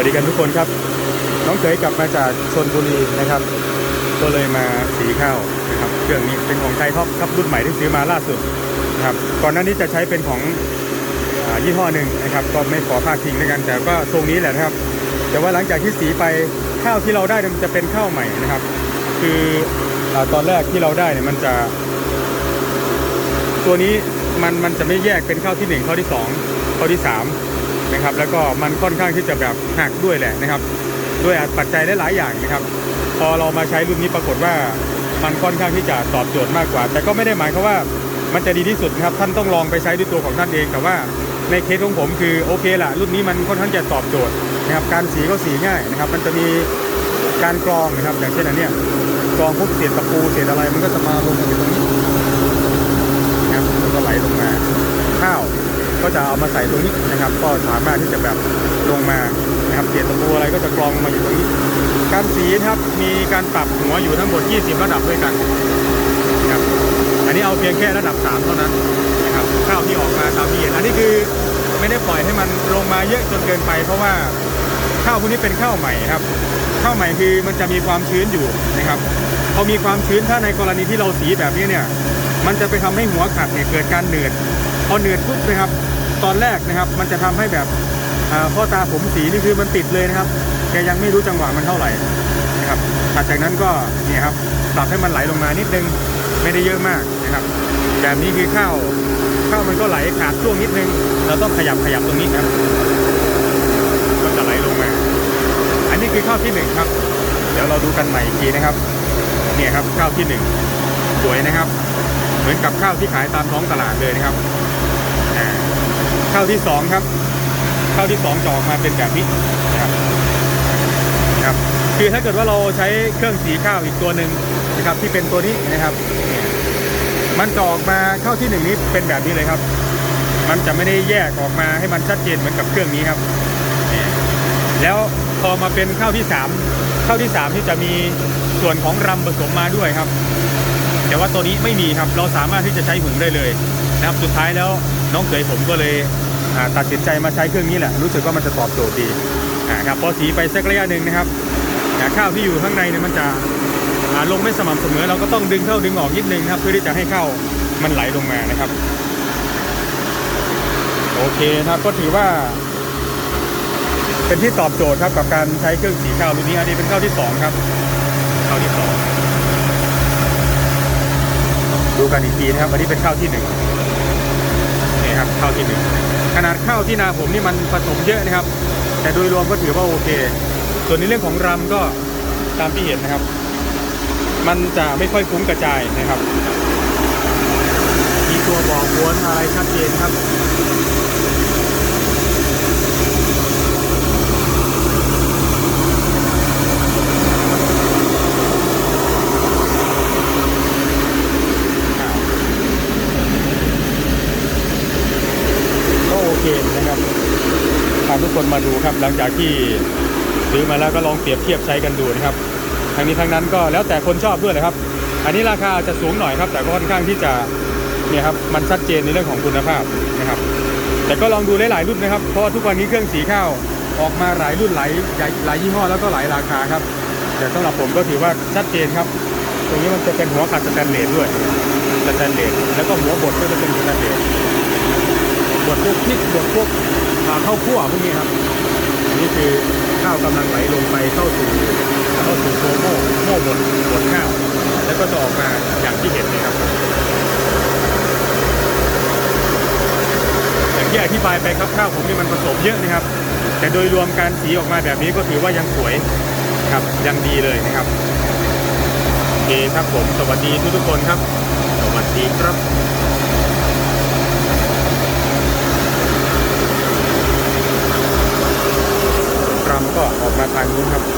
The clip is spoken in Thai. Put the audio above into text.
วัสดีกันทุกคนครับ น้องเขยกลับมาจากชนบุรีนะครับ ก็เลยมาสีข้าวนะครับ เครื่องนี้เป็นของไทยท็อปครับรุ่นใหม่ที่ซื้อมาล่าสุดนะครับ ก่อนหน้านี้จะใช้เป็นของอยี่ห้อหนึ่งนะครับ ก็ไม่ขอพาดทิ้งด้วยกัน แต่ก็ทรงนี้แหละนะครับ แต่ว่าหลังจากที่สีไปข้าวที่เราได้มันจะเป็นข้าวใหม่นะครับ คืออตอนแรกที่เราได้เนี่ยมันจะ ตัวนี้มันมันจะไม่แยกเป็นข้าวที่หนึ่งข้าวที่สองข้าวที่สาม นะครับ แล้วก็มันค่อนข้างที่จะแบบหักด้วยแหละนะครับ ด้วยปัจจัยหลายๆอย่างนะครับ พอเรามาใช้รุ่นนี้ปรากฏว่ามันค่อนข้างที่จะตอบโจทย์มากกว่า แต่ก็ไม่ได้หมายความว่ามันจะดีที่สุดนะครับท่านต้องลองไปใช้ด้วยตัวของท่านเอง แต่ว่าในเคสของผมคือโอเคละรุ่นนี้มันค่อนข้างจะตอบโจทย์นะครับ การสีก็สีง่ายนะครับ มันจะมีการกรองนะครับ อย่างเช่นอันเนี้ยกรองพวกเศษตะปูเศษอะไรมันก็จะมาลงอยู่ตรงนี้ นะครับมันก็ไหลลงมาข้าวก็จะเอา มาใส่ตรงนี้นะครับ ก็สามารถที่จะแบบลงมานะครับเศษตะปูอะไรก็จะกรองมาอยู่ตรงนี้ การสีนะครับมีการปรับหัวอยู่ทั้งหมด 20 ระดับด้วยกันนะครับอันนี้เอาเพียงแค่ระดับ 3 เท่านั้นนะครับข้าวที่ออกมาตามที่เห็นอันนี้คือไม่ได้ปล่อยให้มันลงมาเยอะจนเกินไป เพราะว่าข้าวพวกนี้เป็นข้าวใหม่ครับข้าวใหม่คือมันจะมีความชื้นอยู่นะครับพอมีความชื้นถ้าในกรณีที่เราสีแบบนี้เนี่ยมันจะไปทำให้หัวขัดเนี่ยเกิดการเหนืดพอเหนืดปุ๊บนะครับ ตอนแรกนะครับ มันจะทำให้แบบอ่าพ่อตาผมสีนี่คือมันติดเลยนะครับ แกยังไม่รู้จังหวะมันเท่าไหร่นะครับถัดจากนั้นก็เนี่ยครับปรับให้มันไหลลงมานิดนึงไม่ได้เยอะมากนะครับแบบนี้คือข้าวข้าวมันก็ไหลขาดช่วงนิดนึง เราต้องขยับขยับตรงนี้ครับก็จะไหลลงมา อันนี้คือข้าวที่หนึ่งครับ เดี๋ยวเราดูกันใหม่อีกทีนะครับเนี่ยครับข้าวที่หนึ่งสวยนะครับ เหมือนกับข้าวที่ขายตามท้องตลาดเลยนะครับ ข้าวที่สองครับข้าวที่สองจะออกมาเป็นแบบนี้นะครับครับคือถ้าเกิดว่าเราใช้เครื่องสีข้าวอีกตัวหนึ่งนะครับ ที่เป็นตัวนี้นะครับ มันจะออกมาข้าวที่หนึ่งนี้เป็นแบบนี้เลยครับ มันจะไม่ได้แยกออกมาให้มันชัดเจนเหมือนกับเครื่องนี้ครับ แล้วพอมาเป็นข้าวที่สามข้าวที่สามที่จะมีส่วนของรำผสมมาด้วยครับ แต่ว่าตัวนี้ไม่มีครับ เราสามารถที่จะใช้หุงได้เลยนะครับ สุดท้ายแล้ว น้องเขยผมก็เลยตัดสินใจมาใช้เครื่องนี้แหละ รู้สึกว่ามันจะตอบโจทย์ดีครับพอสีไปสักระยะหนึ่งนะครับข้าวที่อยู่ข้างในเนี่ยมันจะลงไม่สม่ำเสมอ เราก็ต้องดึงเข้าดึงออกนิดนึงครับเพื่อที่จะให้ข้าวมันไหลลงมานะครับ โอเคนะครับก็ถือว่า เป็นที่ตอบโจทย์ครับกับการใช้เครื่องสีข้าวรุ่นนี้อันนี้เป็นข้าวที่สองครับข้าวที่สองดูกันอีกทีนะครับอันนี้เป็นข้าวที่หนึ่ง ข้าวที่หนึ่งขนาดข้าวที่นาผมนี่มันผสมเยอะนะครับ แต่โดยรวมก็ถือว่าโอเค ส่วนในเรื่องของรำก็ตามที่เห็นนะครับ มันจะไม่ค่อยฟุ้งกระจายนะครับ มีตัวบอกวนอะไรชัดเจนครับ ก็โอเคนะครับพา ทุกคนมาดูครับ หลังจากที่ซื้อมาแล้วก็ลองเปรียบเทียบใช้กันดูนะครับทั้งนี้ทั้งนั้นก็แล้วแต่คนชอบด้วยนะครับ อันนี้ราคาจะสูงหน่อยครับ แต่ก็ค่อนข้างที่จะเนี่ยครับมันชัดเจนในเรื่องของคุณภาพนะครับ แต่ก็ลองดูหลายๆรุ่นนะครับเพราะว่าทุกวันนี้เครื่องสีข้าวออกมาหลายรุ่นหลายหลายยี่ห้อแล้วก็หลายราคาครับแต่สำหรับผมก็ถือว่าชัดเจนครับ ตรงนี้มันจะเป็นหัวขัดสแตนเลสด้วยสแตนเลสแล้วก็หัวบดก็จะเป็นสแตนเลสบดพวกพริกบดพวก ข้าวคั่วพวกนี้ครับนนี้คือข้าวกำลังไหลลงไปเข้าสู่เข้าสู่โม่โม่บดบดข้าว แล้วก็จะออกมาอย่างที่เห็นเลยครับ อย่างที่อธิบายไปครับข้าวผมนี่มันผสมเยอะนะครับ แต่โดยรวมการสีออกมาแบบนี้ก็ถือว่ายังสวยครับยังดีเลยนะครับโอเคครับผมสวัสดีทุกทุกคนครับ สวัสดีครับ รำก็